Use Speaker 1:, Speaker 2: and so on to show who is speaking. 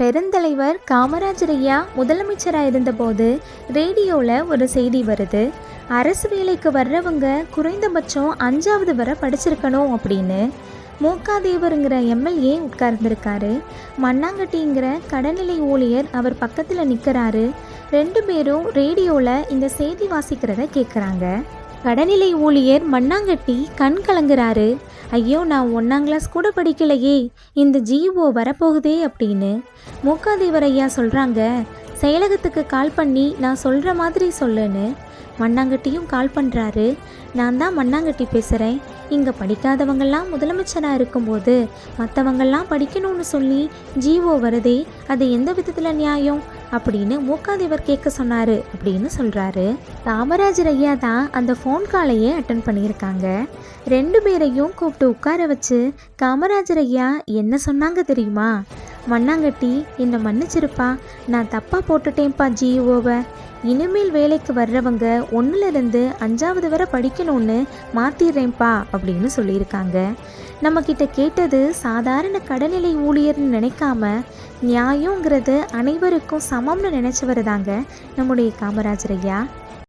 Speaker 1: பெருந்தலைவர் காமராஜர் ஐயா முதலமைச்சராக இருந்தபோது ரேடியோவில் ஒரு செய்தி வருது. அரசு வேலைக்கு வர்றவங்க குறைந்தபட்சம் அஞ்சாவது வரை படிச்சிருக்கணும் அப்படின்னு. மூக்காதேவருங்கிற எம்எல்ஏ உட்கார்ந்துருக்காரு. மண்ணாங்கட்டிங்கிற கடநிலை ஊழியர் அவர் பக்கத்தில் நிற்கிறாரு ரெண்டு பேரும் ரேடியோவில் இந்த செய்தி வாசிக்கிறத கேட்குறாங்க கடநிலை ஊழியர் மண்ணாங்கட்டி கண் கலங்குறாரு. ஐயோ நான் ஒன்றாம் கிளாஸ் கூட படிக்கலையே. இந்த ஜிஓ வரப்போகுதே அப்படின்னு மூக்காதேவர் ஐயா சொல்கிறாங்க செயலகத்துக்கு கால் பண்ணி நான் சொல்கிற மாதிரி சொல்லுன்னு மண்ணாங்கட்டியும் கால் பண்ணுறாரு நான் தான் மண்ணாங்கட்டி பேசுகிறேன் இங்கே படிக்காதவங்கெல்லாம் முதலமைச்சராக இருக்கும்போது மற்றவங்கெல்லாம் படிக்கணும்னு சொல்லி ஜிஓ வருதே. அது எந்த விதத்தில் நியாயம்? அப்படின்னு மூக்காதேவர் கேட்க சொன்னார் அப்படின்னு சொல்கிறாரு காமராஜர் ஐயா தான் அந்த ஃபோன் காலையே அட்டன் பண்ணியிருக்காங்க. ரெண்டு பேரையும் கூப்பிட்டு உட்கார வச்சு காமராஜர் ஐயா என்ன சொன்னாங்க தெரியுமா? மண்ணாங்கட்டி என்னை மன்னிச்சிருப்பா நான் தப்பாக போட்டுட்டேன்ப்பா ஜிஓவை. இனிமேல் வேலைக்கு வர்றவங்க ஒன்றுலேருந்து அஞ்சாவது வரை படிக்கணும்னு மாற்றிடுறேன்ப்பா அப்படின்னு சொல்லியிருக்காங்க. நம்மக்கிட்ட கேட்டது சாதாரண கடநிலை ஊழியர்னு நினைக்காம நியாயங்கிறது அனைவருக்கும் சமம்னு நினச்சவர் தாங்க நம்முடைய காமராஜர் ஐயா.